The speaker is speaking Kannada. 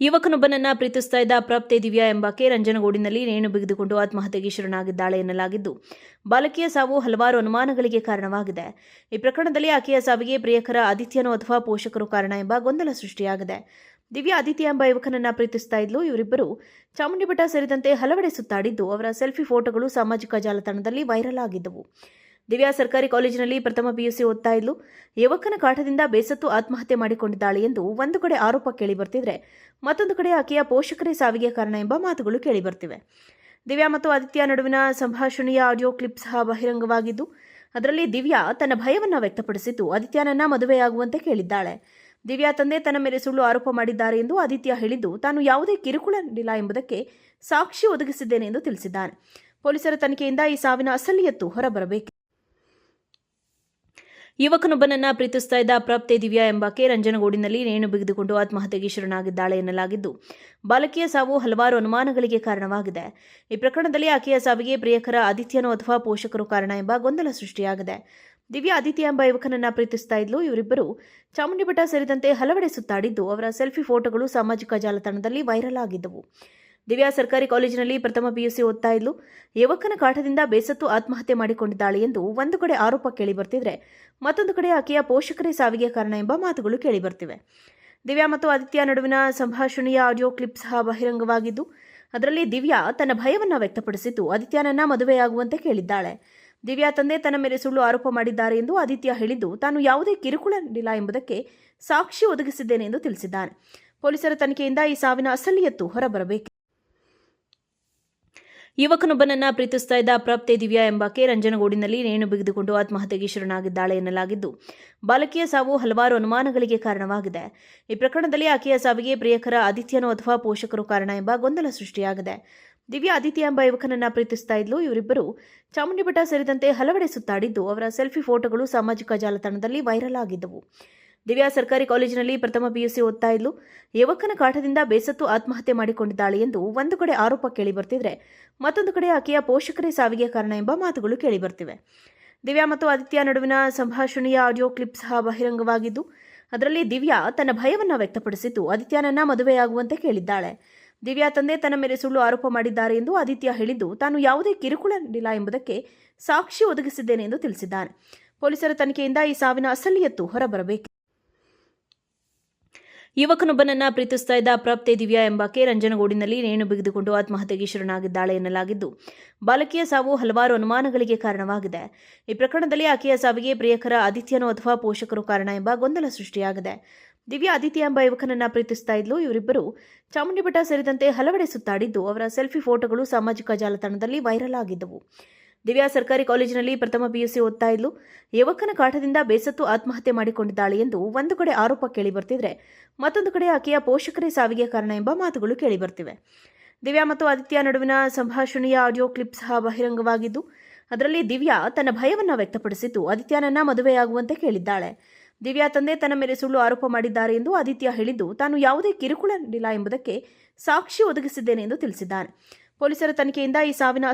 ಯುವಕನೊಬ್ಬನನ್ನ ಪ್ರೀತಿಸ್ತಾ ಇದ್ದ ಪ್ರಾಪ್ತೆ ದಿವ್ಯಾ ಎಂಬಾಕೆ ರಂಜನಗೂಡಿನಲ್ಲಿ ನೇಣು ಬಿಗಿದುಕೊಂಡು ಆತ್ಮಹತ್ಯೆಗೆ ಶರಣಾಗಿದ್ದಾಳೆ ಎನ್ನಲಾಗಿದ್ದು, ಬಾಲಕಿಯ ಸಾವು ಹಲವಾರು ಅನುಮಾನಗಳಿಗೆ ಕಾರಣವಾಗಿದೆ. ಈ ಪ್ರಕರಣದಲ್ಲಿ ಆಕೆಯ ಸಾವಿಗೆ ಪ್ರಿಯಕರ ಆದಿತ್ಯನೋ ಅಥವಾ ಪೋಷಕರು ಕಾರಣ ಎಂಬ ಗೊಂದಲ ಸೃಷ್ಟಿಯಾಗಿದೆ. ದಿವ್ಯಾ ಆದಿತ್ಯ ಎಂಬ ಯುವಕನನ್ನ ಪ್ರೀತಿಸ್ತಾ ಇದ್ಲು. ಇವರಿಬ್ಬರು ಚಾಮುಂಡಿ ಬೆಟ್ಟ ಸೇರಿದಂತೆ ಹಲವೆಡೆ ಸುತ್ತಾಡಿದ್ದು, ಅವರ ಸೆಲ್ಫಿ ಫೋಟೋಗಳು ಸಾಮಾಜಿಕ ಜಾಲತಾಣದಲ್ಲಿ ವೈರಲ್ ಆಗಿದ್ದವು. ದಿವ್ಯಾ ಸರ್ಕಾರಿ ಕಾಲೇಜಿನಲ್ಲಿ ಪ್ರಥಮ ಪಿಯುಸಿ ಓದ್ತಾ ಇದ್ಲು. ಯುವಕನ ಕಾಟದಿಂದ ಬೇಸತ್ತು ಆತ್ಮಹತ್ಯೆ ಮಾಡಿಕೊಂಡಿದ್ದಾಳೆ ಎಂದು ಒಂದು ಕಡೆ ಆರೋಪ ಕೇಳಿ ಬರ್ತಿದ್ರೆ ಮತ್ತೊಂದು ಕಡೆ ಆಕೆಯ ಪೋಷಕರೇ ಸಾವಿಗೆ ಕಾರಣ ಎಂಬ ಮಾತುಗಳು ಕೇಳಿ ಬರ್ತಿವೆ ದಿವ್ಯಾ ಮತ್ತು ಆದಿತ್ಯ ನಡುವಿನ ಸಂಭಾಷಣೆಯ ಆಡಿಯೋ ಕ್ಲಿಪ್ ಸಹ ಬಹಿರಂಗವಾಗಿದ್ದು, ಅದರಲ್ಲಿ ದಿವ್ಯಾ ತನ್ನ ಭಯವನ್ನು ವ್ಯಕ್ತಪಡಿಸಿದ್ದು ಆದಿತ್ಯನನ್ನ ಮದುವೆಯಾಗುವಂತೆ ಕೇಳಿದ್ದಾಳೆ. ದಿವ್ಯಾ ತಂದೆ ತನ್ನ ಮೇಲೆ ಸುಳ್ಳು ಆರೋಪ ಮಾಡಿದ್ದಾರೆ ಎಂದು ಆದಿತ್ಯ ಹೇಳಿದ್ದು, ತಾನು ಯಾವುದೇ ಕಿರುಕುಳ ನೀಡಿಲ್ಲ ಎಂಬುದಕ್ಕೆ ಸಾಕ್ಷಿ ಒದಗಿಸಿದ್ದೇನೆ ಎಂದು ತಿಳಿಸಿದ್ದಾನೆ. ಪೊಲೀಸರ ತನಿಖೆಯಿಂದ ಈ ಸಾವಿನ ಅಸಲಿಯತ್ತು ಹೊರಬರಬೇಕು. ಯುವಕನೊಬ್ಬನನ್ನ ಪ್ರೀತಿಸ್ತಾ ಇದ್ದ ದಿವ್ಯಾ ಎಂಬಾಕೆ ರಂಜನಗೂಡಿನಲ್ಲಿ ನೇಣು ಬಿಗಿದುಕೊಂಡು ಆತ್ಮಹತ್ಯೆಗೆ ಶರಣಾಗಿದ್ದಾಳೆ ಎನ್ನಲಾಗಿದ್ದು, ಬಾಲಕಿಯ ಸಾವು ಹಲವಾರು ಅನುಮಾನಗಳಿಗೆ ಕಾರಣವಾಗಿದೆ. ಈ ಪ್ರಕರಣದಲ್ಲಿ ಆಕೆಯ ಸಾವಿಗೆ ಪ್ರಿಯಕರ ಆದಿತ್ಯನೋ ಅಥವಾ ಪೋಷಕರು ಕಾರಣ ಎಂಬ ಗೊಂದಲ ಸೃಷ್ಟಿಯಾಗಿದೆ. ದಿವ್ಯಾ ಆದಿತ್ಯ ಎಂಬ ಯುವಕನನ್ನ ಪ್ರೀತಿಸ್ತಾ ಇದ್ಲು. ಇವರಿಬ್ಬರು ಚಾಮುಂಡಿ ಬೆಟ್ಟ ಸೇರಿದಂತೆ ಹಲವೆಡೆ ಸುತ್ತಾಡಿದ್ದು, ಅವರ ಸೆಲ್ಫಿ ಫೋಟೋಗಳು ಸಾಮಾಜಿಕ ಜಾಲತಾಣದಲ್ಲಿ ವೈರಲ್ ಆಗಿದ್ದವು. ದಿವ್ಯಾ ಸರ್ಕಾರಿ ಕಾಲೇಜಿನಲ್ಲಿ ಪ್ರಥಮ ಪಿಯುಸಿ ಓದ್ತಾ ಇದ್ಲು. ಯುವಕನ ಕಾಟದಿಂದ ಬೇಸತ್ತು ಆತ್ಮಹತ್ಯೆ ಮಾಡಿಕೊಂಡಿದ್ದಾಳೆ ಎಂದು ಒಂದು ಕಡೆ ಆರೋಪ ಕೇಳಿ ಕೇಳಿಬರ್ತಿದ್ರೆ ಮತ್ತೊಂದು ಕಡೆ ಆಕೆಯ ಪೋಷಕರೇ ಸಾವಿಗೆ ಕಾರಣ ಎಂಬ ಮಾತುಗಳು ಕೇಳಿ ಬರ್ತಿವೆ. ದಿವ್ಯಾ ಮತ್ತು ಆದಿತ್ಯ ನಡುವಿನ ಸಂಭಾಷಣೆಯ ಆಡಿಯೋ ಕ್ಲಿಪ್ ಸಹ ಬಹಿರಂಗವಾಗಿದ್ದು, ಅದರಲ್ಲಿ ದಿವ್ಯಾ ತನ್ನ ಭಯವನ್ನು ವ್ಯಕ್ತಪಡಿಸಿದ್ದು, ಆದಿತ್ಯನನ್ನ ಮದುವೆಯಾಗುವಂತೆ ಕೇಳಿದ್ದಾಳೆ. ದಿವ್ಯಾ ತಂದೆ ತನ್ನ ಮೇಲೆ ಸುಳ್ಳು ಆರೋಪ ಮಾಡಿದ್ದಾರೆ ಎಂದು ಆದಿತ್ಯ ಹೇಳಿದ್ದು, ತಾನು ಯಾವುದೇ ಕಿರುಕುಳ ನೀಡಿಲ್ಲ ಎಂಬುದಕ್ಕೆ ಸಾಕ್ಷಿ ಒದಗಿಸಿದ್ದೇನೆ ಎಂದು ತಿಳಿಸಿದ್ದಾನೆ. ಪೊಲೀಸರ ತನಿಖೆಯಿಂದ ಈ ಸಾವಿನ ಅಸಲಿಯತ್ತು ಹೊರಬರಬೇಕು. ಯುವಕನೊಬ್ಬನನ್ನ ಪ್ರೀತಿಸ್ತಾ ಇದ್ದ ಪ್ರಾಪ್ತೆ ದಿವ್ಯಾ ಎಂಬಾಕೆ ರಂಜನಗೂಡಿನಲ್ಲಿ ನೇಣು ಬಿಗಿದುಕೊಂಡು ಆತ್ಮಹತ್ಯೆಗೆ ಶರಣಾಗಿದ್ದಾಳೆ ಎನ್ನಲಾಗಿದ್ದು, ಬಾಲಕಿಯ ಸಾವು ಹಲವಾರು ಅನುಮಾನಗಳಿಗೆ ಕಾರಣವಾಗಿದೆ. ಈ ಪ್ರಕರಣದಲ್ಲಿ ಆಕೆಯ ಸಾವಿಗೆ ಪ್ರಿಯಕರ ಆದಿತ್ಯನೋ ಅಥವಾ ಪೋಷಕರು ಕಾರಣ ಎಂಬ ಗೊಂದಲ ಸೃಷ್ಟಿಯಾಗಿದೆ. ದಿವ್ಯಾ ಆದಿತ್ಯ ಎಂಬ ಯುವಕನನ್ನ ಪ್ರೀತಿಸ್ತಾ ಇದ್ಲು. ಇವರಿಬ್ಬರು ಚಾಮುಂಡಿ ಬೆಟ್ಟ ಸೇರಿದಂತೆ ಹಲವೆಡೆ ಸುತ್ತಾಡಿದ್ದು, ಅವರ ಸೆಲ್ಫಿ ಫೋಟೋಗಳು ಸಾಮಾಜಿಕ ಜಾಲತಾಣದಲ್ಲಿ ವೈರಲ್ ಆಗಿದ್ದವು. ದಿವ್ಯಾ ಸರ್ಕಾರಿ ಕಾಲೇಜಿನಲ್ಲಿ ಪ್ರಥಮ ಪಿಯುಸಿ ಓದ್ತಾ ಇದ್ಲು. ಯುವಕನ ಕಾಟದಿಂದ ಬೇಸತ್ತು ಆತ್ಮಹತ್ಯೆ ಮಾಡಿಕೊಂಡಿದ್ದಾಳೆ ಎಂದು ಒಂದು ಕಡೆ ಆರೋಪ ಕೇಳಿ ಬರ್ತಿದ್ರೆ ಮತ್ತೊಂದು ಕಡೆ ಆಕೆಯ ಪೋಷಕರೇ ಸಾವಿಗೆ ಕಾರಣ ಎಂಬ ಮಾತುಗಳು ಕೇಳಿ ಬರ್ತಿವೆ. ದಿವ್ಯಾ ಮತ್ತು ಆದಿತ್ಯ ನಡುವಿನ ಸಂಭಾಷಣೆಯ ಆಡಿಯೋ ಕ್ಲಿಪ್ ಸಹ ಬಹಿರಂಗವಾಗಿದ್ದು, ಅದರಲ್ಲಿ ದಿವ್ಯಾ ತನ್ನ ಭಯವನ್ನು ವ್ಯಕ್ತಪಡಿಸಿದ್ದು, ಆದಿತ್ಯನನ್ನ ಮದುವೆಯಾಗುವಂತೆ ಕೇಳಿದ್ದಾಳೆ. ದಿವ್ಯಾ ತಂದೆ ತನ್ನ ಮೇಲೆ ಸುಳ್ಳು ಆರೋಪ ಮಾಡಿದ್ದಾರೆ ಎಂದು ಆದಿತ್ಯ ಹೇಳಿದ್ದು, ತಾನು ಯಾವುದೇ ಕಿರುಕುಳ ನೀಡಿಲ್ಲ ಎಂಬುದಕ್ಕೆ ಸಾಕ್ಷಿ ಒದಗಿಸಿದ್ದೇನೆ ಎಂದು ತಿಳಿಸಿದ್ದಾನೆ. ಪೊಲೀಸರ ತನಿಖೆಯಿಂದ ಈ ಸಾವಿನ ಅಸಲಿಯತ್ತು ಹೊರಬರಬೇಕು. ಯುವಕನೊಬ್ಬನನ್ನ ಪ್ರೀತಿಸ್ತಾ ಇದ್ದ ಪ್ರಾಪ್ತೆ ದಿವ್ಯಾ ಎಂಬಾಕೆ ರಂಜನಗೂಡಿನಲ್ಲಿ ನೇಣು ಬಿಗಿದುಕೊಂಡು ಆತ್ಮಹತ್ಯೆಗೆ ಶರಣಾಗಿದ್ದಾಳೆ ಎನ್ನಲಾಗಿದ್ದು, ಬಾಲಕಿಯ ಸಾವು ಹಲವಾರು ಅನುಮಾನಗಳಿಗೆ ಕಾರಣವಾಗಿದೆ. ಈ ಪ್ರಕರಣದಲ್ಲಿ ಆಕೆಯ ಸಾವಿಗೆ ಪ್ರಿಯಕರ ಆದಿತ್ಯನೋ ಅಥವಾ ಪೋಷಕರು ಕಾರಣ ಎಂಬ ಗೊಂದಲ ಸೃಷ್ಟಿಯಾಗಿದೆ. ದಿವ್ಯಾ ಆದಿತ್ಯ ಎಂಬ ಯುವಕನನ್ನ ಪ್ರೀತಿಸ್ತಾ ಇದ್ಲು. ಇವರಿಬ್ಬರು ಚಾಮುಂಡಿ ಬೆಟ್ಟ ಸೇರಿದಂತೆ ಹಲವೆಡೆ ಸುತ್ತಾಡಿದ್ದು, ಅವರ ಸೆಲ್ಫಿ ಫೋಟೋಗಳು ಸಾಮಾಜಿಕ ಜಾಲತಾಣದಲ್ಲಿ ವೈರಲ್ ಆಗಿದ್ದವು. ದಿವ್ಯಾ ಸರ್ಕಾರಿ ಕಾಲೇಜಿನಲ್ಲಿ ಪ್ರಥಮ ಪಿಯುಸಿ ಓದ್ತಾ ಇದ್ಲು. ಯುವಕನ ಕಾಟದಿಂದ ಬೇಸತ್ತು ಆತ್ಮಹತ್ಯೆ ಮಾಡಿಕೊಂಡಿದ್ದಾಳೆ ಎಂದು ಒಂದು ಕಡೆ ಆರೋಪ ಕೇಳಿಬರ್ತಿದ್ರೆ ಮತ್ತೊಂದು ಕಡೆ ಆಕೆಯ ಪೋಷಕರೇ ಸಾವಿಗೆ ಕಾರಣ ಎಂಬ ಮಾತುಗಳು ಕೇಳಿಬರ್ತಿವೆ ದಿವ್ಯಾ ಮತ್ತು ಆದಿತ್ಯ ನಡುವಿನ ಸಂಭಾಷಣೆಯ ಆಡಿಯೋ ಕ್ಲಿಪ್ ಸಹ ಬಹಿರಂಗವಾಗಿದ್ದು, ಅದರಲ್ಲಿ ದಿವ್ಯಾ ತನ್ನ ಭಯವನ್ನು ವ್ಯಕ್ತಪಡಿಸಿದ್ದು ಆದಿತ್ಯನನ್ನ ಮದುವೆಯಾಗುವಂತೆ ಕೇಳಿದ್ದಾಳೆ. ದಿವ್ಯಾ ತಂದೆ ತನ್ನ ಮೇಲೆ ಸುಳ್ಳು ಆರೋಪ ಮಾಡಿದ್ದಾರೆ ಎಂದು ಆದಿತ್ಯ ಹೇಳಿದ್ದು, ತಾನು ಯಾವುದೇ ಕಿರುಕುಳ ನೀಡಿಲ್ಲ ಎಂಬುದಕ್ಕೆ ಸಾಕ್ಷಿ ಒದಗಿಸಿದ್ದೇನೆ ಎಂದು ತಿಳಿಸಿದ್ದಾನೆ. ಪೊಲೀಸರ ತನಿಖೆಯಿಂದ ಈ ಸಾವಿನ